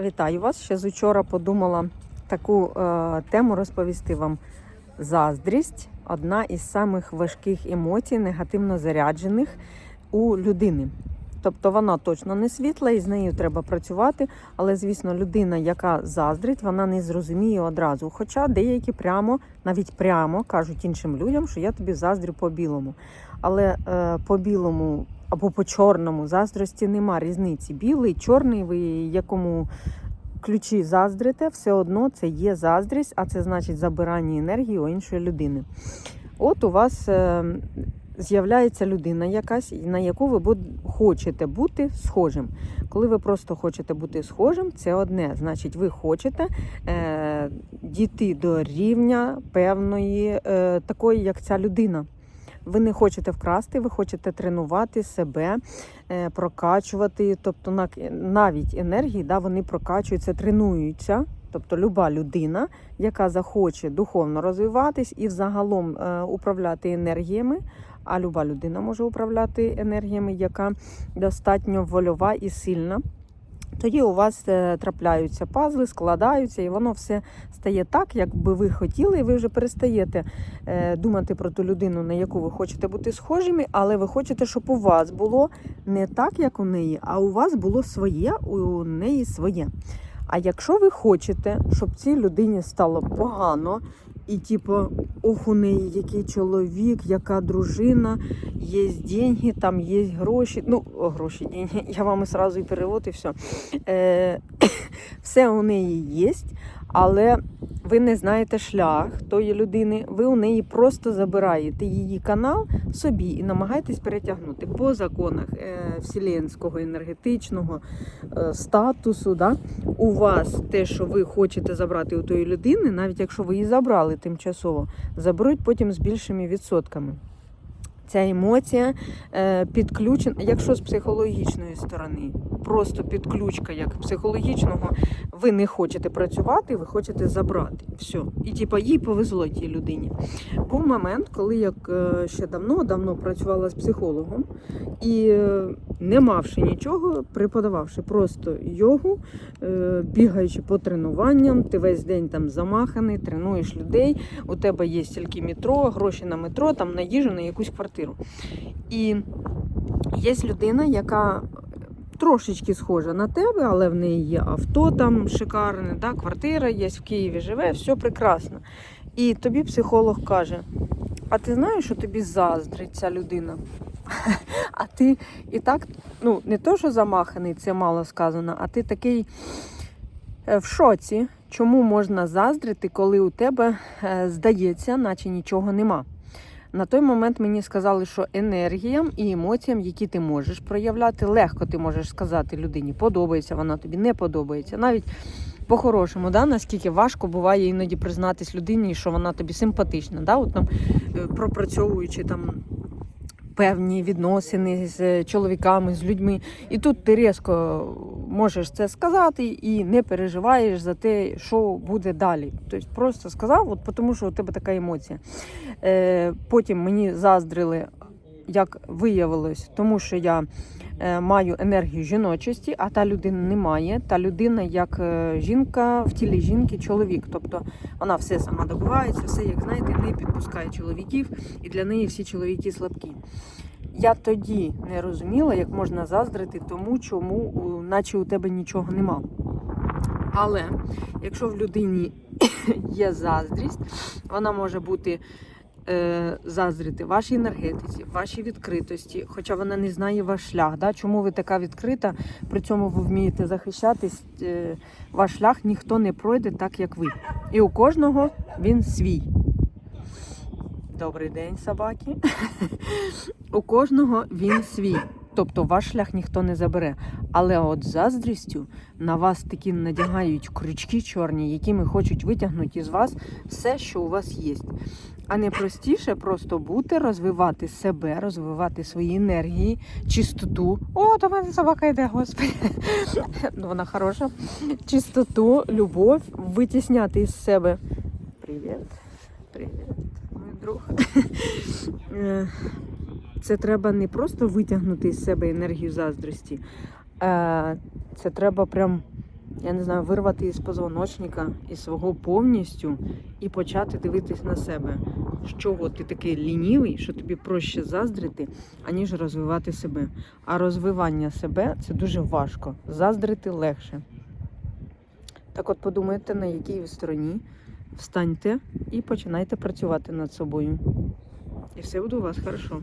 Вітаю вас. Ще з учора подумала таку е, тему розповісти вам. Заздрість одна із самих важких емоцій, негативно заряджених у людини. Тобто вона точно не світла, і з нею треба працювати. Але, звісно, людина, яка заздрить, вона не зрозуміє одразу. Хоча деякі прямо, навіть прямо кажуть іншим людям, що я тобі заздрю по білому. Але е, по білому або по чорному заздрості нема різниці. Білий, чорний, ви якому ключі заздрите, все одно це є заздрість, а це значить забирання енергії у іншої людини. От у вас е, з'являється людина якась, на яку ви хочете бути схожим. Коли ви просто хочете бути схожим, це одне. Значить, ви хочете е, дійти до рівня певної, е, такої, як ця людина. Ви не хочете вкрасти, ви хочете тренувати себе, е, прокачувати. Тобто на- навіть енергії да, вони прокачуються, тренуються. Тобто люба людина, яка захоче духовно розвиватись і взагалом е, управляти енергіями, а люба людина може управляти енергіями, яка достатньо вольова і сильна. Тоді у вас е, трапляються пазли, складаються, і воно все стає так, як би ви хотіли, і ви вже перестаєте е, думати про ту людину, на яку ви хочете бути схожими, але ви хочете, щоб у вас було не так, як у неї, а у вас було своє, у неї своє. А якщо ви хочете, щоб цій людині стало погано, і типу, ох, у неї який чоловік, яка дружина, є деньги, там є гроші. Ну, о, гроші, деньги, я вам і сразу і перевод, і все. Е, все у неї є, але ви не знаєте шлях тої людини, ви у неї просто забираєте її канал собі і намагаєтесь перетягнути по законах е, вселенського енергетичного е, статусу. Да? У вас те, що ви хочете забрати у тої людини, навіть якщо ви її забрали тимчасово, заберуть потім з більшими відсотками. Ця емоція е, підключена, якщо з психологічної сторони, просто підключка як психологічного, ви не хочете працювати, ви хочете забрати. Все. І типа їй повезло тій людині. Був момент, коли я е, ще давно-давно працювала з психологом і, е, не мавши нічого, преподававши просто йогу, бігаючи по тренуванням, ти весь день там замаханий, тренуєш людей, у тебе є стільки метро, гроші на метро, там на їжу, на якусь квартиру. І є людина, яка трошечки схожа на тебе, але в неї є авто там шикарне, да, квартира є в Києві, живе, все прекрасно. І тобі психолог каже: а ти знаєш, що тобі заздрить ця людина? А ти і так, ну, не то, що замаханий, це мало сказано, а ти такий е, в шоці, чому можна заздрити, коли у тебе е, здається, наче нічого нема. На той момент мені сказали, що енергіям і емоціям, які ти можеш проявляти, легко ти можеш сказати людині, подобається вона тобі, не подобається. Навіть по-хорошому, да, наскільки важко буває іноді признатись людині, що вона тобі симпатична. Да? От там, е, пропрацьовуючи там певні відносини з е, чоловіками, з людьми. І тут ти різко можеш це сказати і не переживаєш за те, що буде далі. Тобто просто сказав, от тому що у тебе така емоція. Е, потім мені заздрили, як виявилось, тому що я е, маю енергію жіночості, а та людина не має. Та людина, як е, жінка в тілі жінки, чоловік. Тобто вона все сама добивається, все, як знаєте, не підпускає чоловіків, і для неї всі чоловіки слабкі. Я тоді не розуміла, як можна заздрити тому, чому наче у тебе нічого нема. Але якщо в людині є заздрість, вона може бути е, заздрити вашій енергетиці, вашій відкритості, хоча вона не знає ваш шлях. Да? Чому ви така відкрита, при цьому ви вмієте захищатись, е, ваш шлях ніхто не пройде так, як ви. І у кожного він свій. Добрий день, собаки. У кожного він свій. Тобто ваш шлях ніхто не забере. Але от заздрістю на вас такі надягають крючки чорні, якими хочуть витягнути із вас все, що у вас є. А не простіше просто бути, розвивати себе, розвивати свої енергії, чистоту. О, до мене собака йде, господи. Вона хороша. Чистоту, любов, витісняти із себе. Привіт. Привіт, друг. Е, Це треба не просто витягнути із себе енергію заздрості, а це треба прям я не знаю, вирвати із позвоночника, із свого повністю і почати дивитись на себе. З чого ти такий лінівий, що тобі проще заздрити, аніж розвивати себе. А розвивання себе це дуже важко. Заздрити легше. Так от подумайте, на якій ви стороні, встаньте і починайте працювати над собою. І все буде у вас хорошо.